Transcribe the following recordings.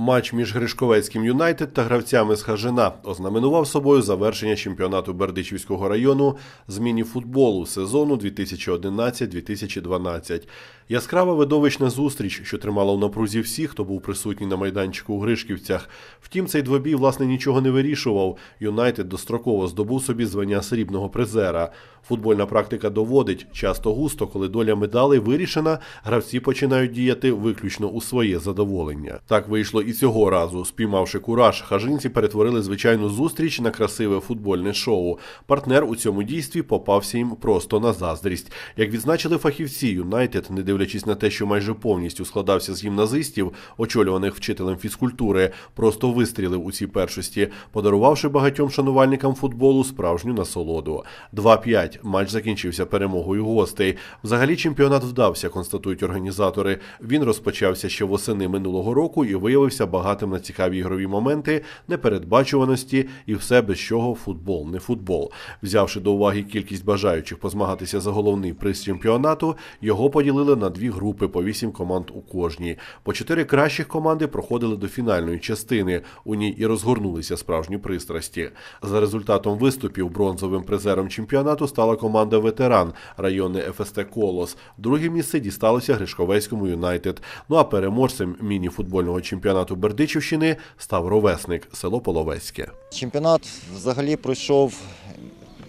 Матч між Гришковецьким Юнайтед та гравцями з Хажина ознаменував собою завершення чемпіонату Бердичівського району з міні-футболу сезону 2011-2012. Яскрава видовищна зустріч, що тримала в напрузі всіх, хто був присутній на майданчику у Гришківцях. Втім, цей двобій власне нічого не вирішував. Юнайтед достроково здобув собі звання срібного призера. Футбольна практика доводить, часто густо, коли доля медалей вирішена, гравці починають діяти виключно у своє задоволення. Так вийшло і цього разу. Спіймавши кураж, хажинці перетворили звичайну зустріч на красиве футбольне шоу. Партнер у цьому дійстві попався їм просто на заздрість. Як відзначили фахівці, Юнайтед, не дивлячись на те, що майже повністю складався з гімназистів, очолюваних вчителем фізкультури, просто вистрілив у цій першості, подарувавши багатьом шанувальникам футболу справжню насолоду. 2-5. Матч закінчився перемогою гостей. Взагалі чемпіонат вдався, констатують організатори. Він розпочався ще восени минулого року і виявився багатим на цікаві ігрові моменти, непередбачуваності і все без чого футбол не футбол. Взявши до уваги кількість бажаючих позмагатися за головний приз чемпіонату, його поділили на дві групи по вісім команд у кожній. По чотири кращих команди проходили до фінальної частини. У ній і розгорнулися справжні пристрасті. За результатом виступів бронзовим призером чемпіонату стала команда Ветеран районне ФСТ Колос. Друге місце дісталося Гришковецькому Юнайтед. Ну а переможцем міні-футбольного чемпіонату Бердичівщини став ровесник село Половецьке. Чемпіонат взагалі пройшов,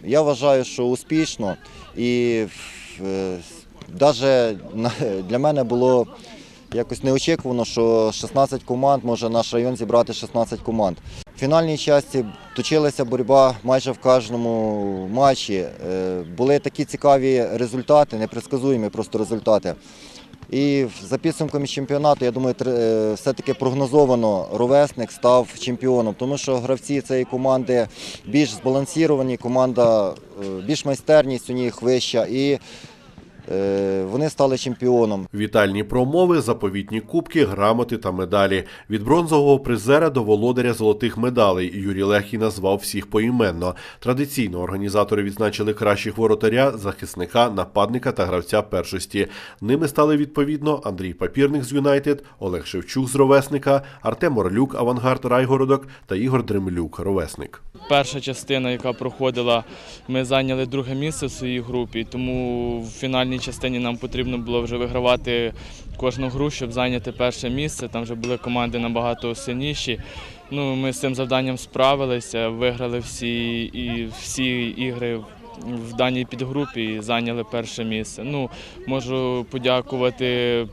я вважаю, що успішно. І навіть для мене було якось неочікувано, що 16 команд може наш район зібрати 16 команд. Фінальній часті точилася боротьба майже в кожному матчі. Е, Були такі цікаві результати, непредсказуємі просто результати. І за підсумками чемпіонату, я думаю, е, все-таки прогнозовано ровесник став чемпіоном, тому що гравці цієї команди більш збалансовані, команда е, більш майстерність у них вища і вони стали чемпіоном. Вітальні промови, заповітні кубки, грамоти та медалі. Від бронзового призера до володаря золотих медалей Юрій Лехій назвав всіх поіменно. Традиційно організатори відзначили кращих воротаря, захисника, нападника та гравця першості. Ними стали відповідно Андрій Папірник з Юнайтед, Олег Шевчук з Ровесника, Артем Орлюк, Авангард Райгородок та Ігор Дремлюк, Ровесник. Перша частина, яка проходила, ми зайняли друге місце в своїй групі, тому в фінальній частині нам потрібно було вже вигравати кожну гру, щоб зайняти перше місце. Там вже були команди набагато сильніші. Ну, ми з цим завданням справилися, виграли всі, і, всі ігри в даній підгрупі і зайняли перше місце. Ну, можу подякувати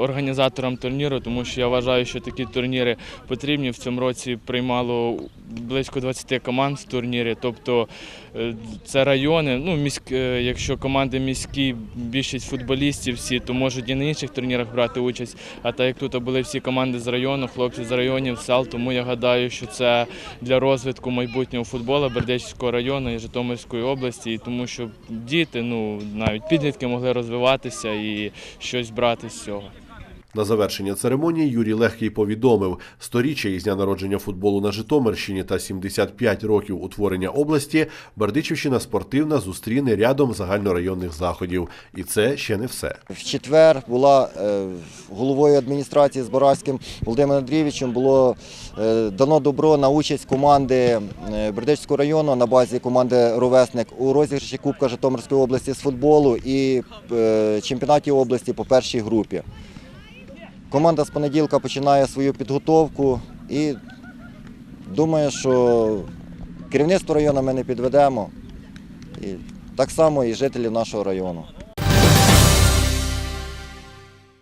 організаторам турніру, тому що я вважаю, що такі турніри потрібні. В цьому році приймало близько 20 команд в турнірі. Тобто е, це райони. Ну, міськ, е, якщо команди міські, більшість футболістів всі, то можуть і на інших турнірах брати участь. А так як тут були всі команди з району, хлопці з районів, сел, тому я гадаю, що це для розвитку майбутнього футболу Бердичівського району і Житомирської області, і тому що діти, ну навіть підлітки могли розвиватися і щось брати з цього. На завершення церемонії Юрій Легкий повідомив, сторіччя із дня народження футболу на Житомирщині та 75 років утворення області Бердичівщина спортивна зустріне рядом загальнорайонних заходів. І це ще не все. В четвер була е, головою адміністрації з Бараським Володимиром Андрійовичем було е, дано добро на участь команди е, Бердичівського району на базі команди Ровесник у розіграші Кубка Житомирської області з футболу і чемпіонаті області по першій групі. Команда з понеділка починає свою підготовку і думаю, що керівництво району ми не підведемо. І так само і жителів нашого району.